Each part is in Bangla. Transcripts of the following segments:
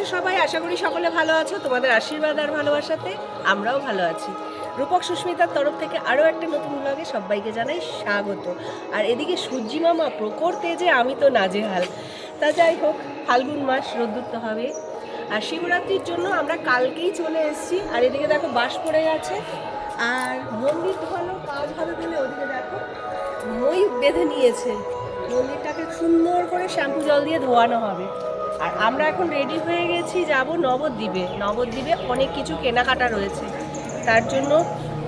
আছো সবাই? আশা করি সকলে ভালো আছো। তোমাদের আশীর্বাদ আর ভালোবাসাতে আমরাও ভালো আছি। রূপক সুস্মিতার তরফ থেকে আরও একটা নতুন ব্লগে সবাইকে জানাই স্বাগত। আর এদিকে সূর্যি মামা প্রকর তেজে আমি তো নাজেহাল। তা যাই হোক, ফাল্গুন মাস, রোদ্দুর তো হবে। আর শিবরাত্রির জন্য আমরা কালকেই চলে এসেছি। আর এদিকে দেখো বাস পড়ে গেছে আর মন্দির ঢোকানোর কাজ হবে বলে ওদিকে দেখো মই বেঁধে নিয়েছে। মন্দিরটাকে সুন্দর করে শ্যাম্পু জল দিয়ে ধোয়ানো হবে। আর আমরা এখন রেডি হয়ে গেছি যাব নবদ্বীপে। নবদ্বীপে অনেক কিছু কেনাকাটা রয়েছে। তার জন্য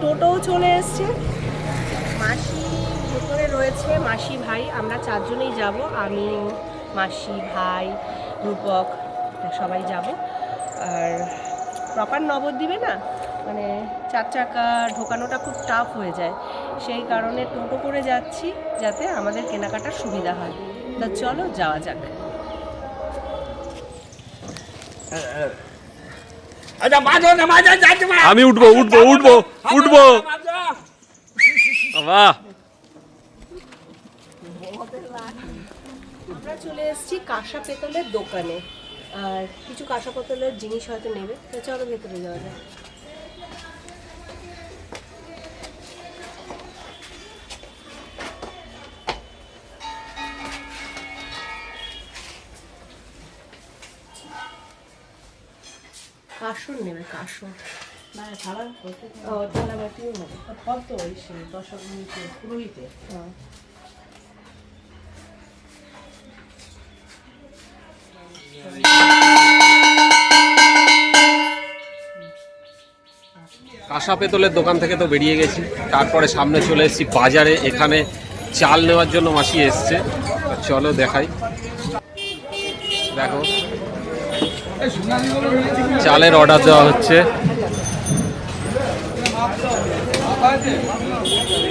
টোটোও চলে এসছে। মাসি ভেতরে রয়েছে, মাসি ভাই। আমরা চারজনেই যাব। আমি, মাসি ভাই, রূপক সবাই যাব। আর প্রপার নবদ্বীপে না মানে চার চাকা ঢোকানোটা খুব টাফ হয়ে যায়। সেই কারণে টোটো করে যাচ্ছি যাতে আমাদের কেনাকাটার সুবিধা হয়। তা চলো যাওয়া যাক আচ্ছা বাজো না বাজো যাচ্ছে মা আমি উঠবো উঠবো উঠবো উঠবো। বাবা। আমরা চলে এসেছি কাঁসা পেতলের দোকানে। আর কিছু কাঁসা পেতলের জিনিস হয়তো নেবে তো চলো ভেতরে যাওয়া যায় কাসর নেবে কাসর ও থালা বাটিও নেবে কত এসে দশক পুরোহিতে। কাঁসা পেতলের দোকান থেকে তো বেরিয়ে গেছি। তারপরে সামনে চলে এসেছি বাজারে। এখানে চাল নেওয়ার জন্য মাসি এসছে। চলো দেখাই। দেখো চালের অর্ডার দেওয়া হচ্ছে।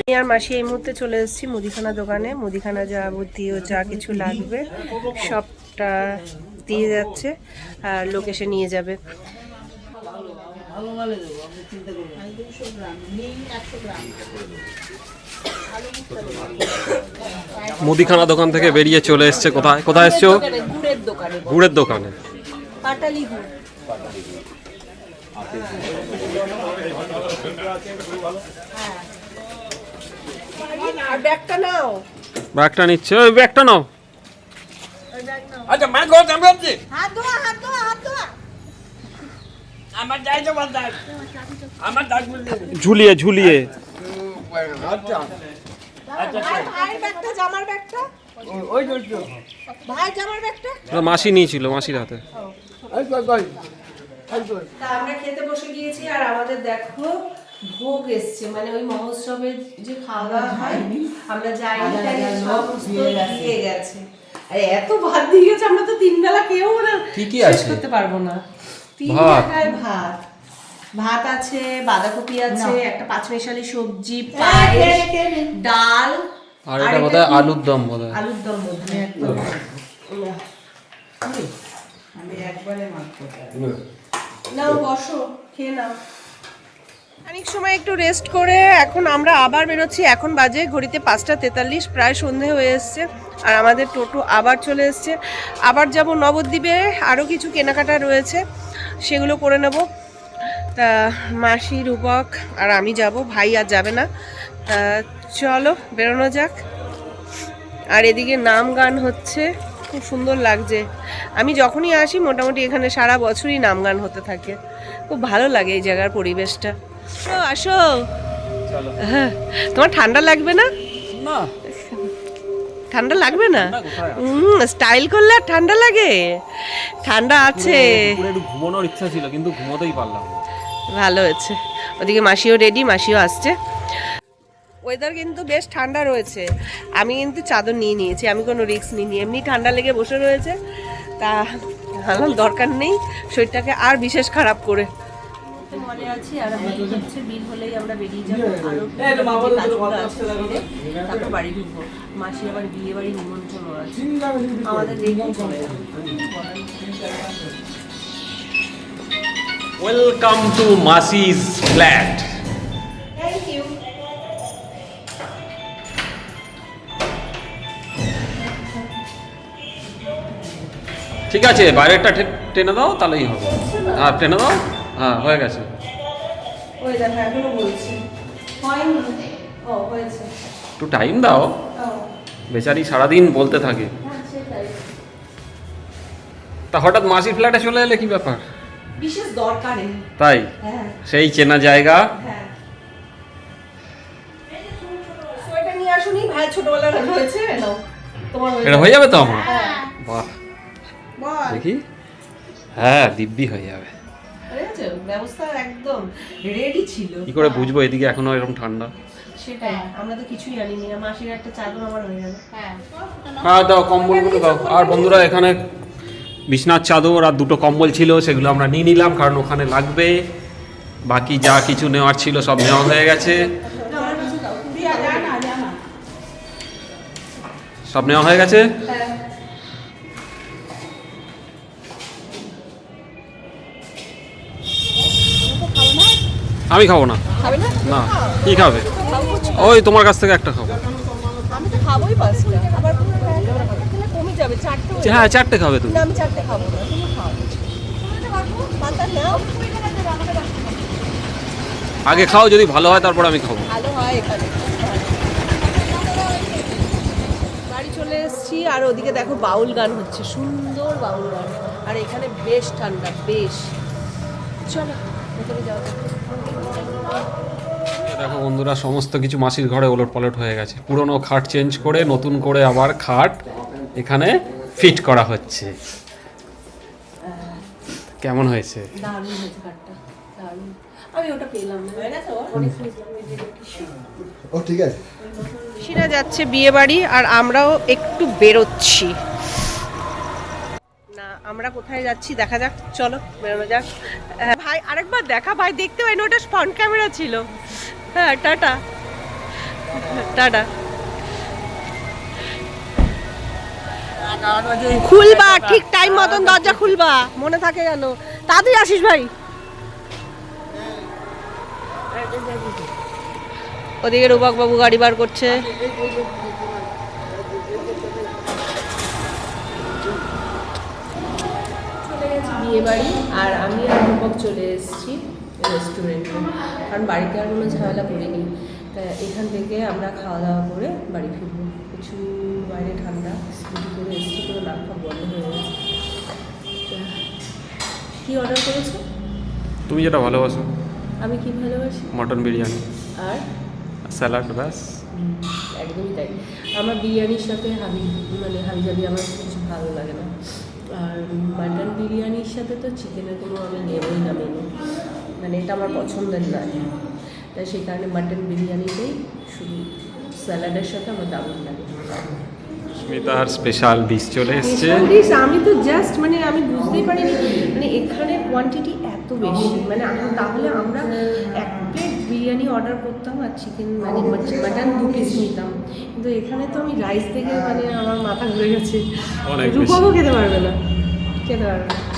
আমি আর মাসি এই মুহূর্তে চলে এসেছি মুদিখানা দোকানে। মুদিখানা যাবতীয় যা কিছু লাগবে সবটা দিয়ে যাচ্ছে আর লোক এসে নিয়ে যাবে। মুদিখানা দোকান থেকে বেরিয়ে চলে এসছে। কোথায় কোথায় এসছো? দোকানে, গুড়ের দোকানে। পাটালি গুড় হ্যাঁ। ব্যাগটা নাও। ব্যাগটা নিচ্ছে ওই ব্যাগটা নাও। আচ্ছা মা গো সামলাচ্ছি হাত ধোয়া হাত ধোয়া হাত ধোয়া। আমার যাই তো আমার দাগ ঝুলিয়ে ঝুলিয়ে। আচ্ছা। ভাই ভাইয়ের ব্যাগটা জামার ব্যাগটা? ওই- ওই তো ভাই জামার ব্যাগটা? ওটা মাসি নিয়েছিল মাসির হাতে। তা আমরা খেতে বসে গিয়েছি আর আমাদের দেখো ভোগ এসছে। মানে ওই মহোৎসবের যে খাওয়া দাওয়া হয় আমরা যাইনি তাই সমস্ত দিয়ে গেছে। আরে এত ভাত দিয়ে গেছে আমরা তো তিন বেলা কেউ না শেষ? করতে পারব না। তিন টাকায় ভাত। ভাত আছে বাঁধাকপি আছে একটা পাঁচমেশালি সবজি পায়েস ডাল আর এটা বোধহয় আলুর দম বোধহয়। আলুর দম বোধহয়। একদম। একবারে নাও বসো খেয়ে নাও। অনেক সময় একটু রেস্ট করে এখন আমরা আবার বেরোচ্ছি। এখন বাজে ঘড়িতে পাঁচটা তেতাল্লিশ প্রায় সন্ধে হয়ে এসছে। আর আমাদের টোটো আবার চলে এসছে। আবার যাব নবদ্বীপে আরও কিছু কেনাকাটা রয়েছে সেগুলো করে নেব। তা মাসি রূপক আর আমি যাব ভাই আর যাবে না। তা চলো বেরোনো যাক। আর এদিকে নাম গান হচ্ছে। খুব সুন্দর লাগছে। আমি যখনই আসি মোটামুটি এখানে সারা বছরই নাম গান হতে থাকে। খুব ভালো লাগে এই জায়গার পরিবেশটা। আসো। আসো হ্যাঁ তোমার ঠান্ডা লাগবে না? না। ঠান্ডা লাগবে না? হুম স্টাইল করলে আর ঠান্ডা লাগে। ঠান্ডা আছে। একটু ঘুমানোর ইচ্ছা ছিল কিন্তু ঘুমোতেই পারলাম ভালো হয়েছে। ওদিকে মাসিও রেডি মাসিও আসছে। ওয়েদার কিন্তু বেশ ঠান্ডা রয়েছে। আমি কিন্তু চাদর নিয়ে নিয়েছি আমি কোনো রিস্ক নিইনি। এমনি ঠান্ডা লেগে বসে রয়েছে তা ভাবলাম দরকার নেই শরীরটাকে আর বিশেষ খারাপ করে। মনে আছি আর হচ্ছে বিল হলেই আমরা বেরিয়ে যাব আরও কাজগুলো আছে বাইরে, তারপর বাড়ি ঢুকবো মাসি আবার বিয়ে বাড়ি নিমন্ত্রণ আছে। আমাদের চলে ওয়েলকাম টু মাসিজ ফ্ল্যাট ঠিক আছে বাইরেরটা টেনে দাও তাহলেই হবে। হ্যাঁ টেনে দাও। হ্যাঁ হয়ে গেছে। ওই দেখো এখনও বলছি। হয়নি। ও হয়েছে। একটু টাইম দাও। বেচারি সারাদিন বলতে থাকে। হ্যাঁ তা হঠাৎ মাসির ফ্ল্যাটে চলে এলে কি ব্যাপার? বিশেষ দরকারে তাই? হ্যাঁ। সেই চেনা জায়গা। হ্যাঁ। সোয়েটার নিয়ে আসুনি ভাই ছোটবেলার হয়েছে? নাও তোমার এটা হয়ে যাবে তো আমার? হ্যাঁ। বাহ। দেখি। হ্যাঁ দিব্যি হয়ে যাবে। হয়েছে ব্যবস্থা একদম রেডি ছিল। কি করে বুঝব এদিকে এখনও এরকম ঠান্ডা? সেটাই আমরা তো কিছুই জানিনি মাসির একটা চাদর আমার হয়ে গেল। হ্যাঁ। দাও কম্বলগুলো দাও। আর বন্ধুরা এখানে বিছনার চাদর আর দুটো কম্বল ছিল সেগুলো আমরা নিয়ে নিলাম কারণ ওখানে লাগবে। বাকি যা কিছু নেওয়ার ছিল সব নেওয়া হয়ে গেছে। সব নেওয়া হয়ে গেছে? আমি খাব না। না? কি খাবে? ওই তোমার কাছ থেকে একটা খাব। আমি তো খাবোই পাঁচটা আবার তাহলে চারটে হ্যাঁ চারটে খাবে তুমি। আমি চারটে খাব না খাও। আগে খাও যদি ভালো হয় তারপর আমি খাব। ভালো হয় এখানে। বাড়ি চলে এসেছি আর ওদিকে দেখো বাউল গান হচ্ছে সুন্দর বাউল গান। আর এখানে বেশ ঠান্ডা বেশ। চলো। ভেতরে যাওয়া দেখো বন্ধুরা সমস্ত কিছু মাসির ঘরে ওলট পালট হয়ে গেছে। পুরনো খাট চেঞ্জ করে নতুন করে আবার খাট এখানে ফিট করা হচ্ছে। কেমন হয়েছে। ও ঠিক আছে। যাচ্ছে বিয়ে বাড়ি আর আমরাও একটু বেরোচ্ছি। আমরা কোথায় যাচ্ছি? দেখা যাক চলো বেরোনো যাক। হ্যাঁ, ভাই আরেকবার দেখা ভাই দেখতে পাইনি ওটা ফ্রন্ট ক্যামেরা ছিল। হ্যাঁ টাটা। টাটা। খুলবা ঠিক টাইম মতন দরজা খুলবা। মনে থাকে যেন। তাড়াতাড়ি আসিস ভাই। ওদিকে রুবাক বাবু গাড়ি বার করছে। চলে বিয়ে বাড়ি আর আমি আর রূপক চলে এসেছি রেস্টুরেন্টে কারণ বাড়িতে আর কোনো ঝামেলা করিনি তা এখান থেকে আমরা খাওয়া দাওয়া করে বাড়ি ফিরবো। কিছু বাইরে ঠান্ডা স্কুটি করে এসেছি পুরো নাক বন্ধ হয়ে গেছে। কী অর্ডার করেছ? তুমি যেটা ভালোবাসো। আমি কি ভালোবাসি? মটন বিরিয়ানি। আর? স্যালাড ব্যাস। একদমই তাই। আমার বিরিয়ানির সাথে হাবি মানে হাবিজাবি আমার কিছু ভালো লাগে না। আর মাটন বিরিয়ানির সাথে তো চিকেনের কোনো আমি নেবই না মেনু মানে এটা আমার পছন্দের না। তাই সেই কারণে মাটন বিরিয়ানিতেই শুধু স্যালাডের সাথে আমার দারুণ লাগে। স্মিতার স্পেশাল ডিশ চলে এসছে। আমি তো জাস্ট মানে আমি বুঝতেই পারিনি। মানে এখানে কোয়ান্টিটি এত বেশি। মানে তাহলে আমরা এক বিরিয়ানি অর্ডার করতাম আর চিকেন মানে মাটন দু পিস নিতাম। কিন্তু এখানে তো আমি রাইস থেকে মানে আমার মাথা ঘুরে গেছে। রূপকও খেতে পারবে না। খেতে পারবে না।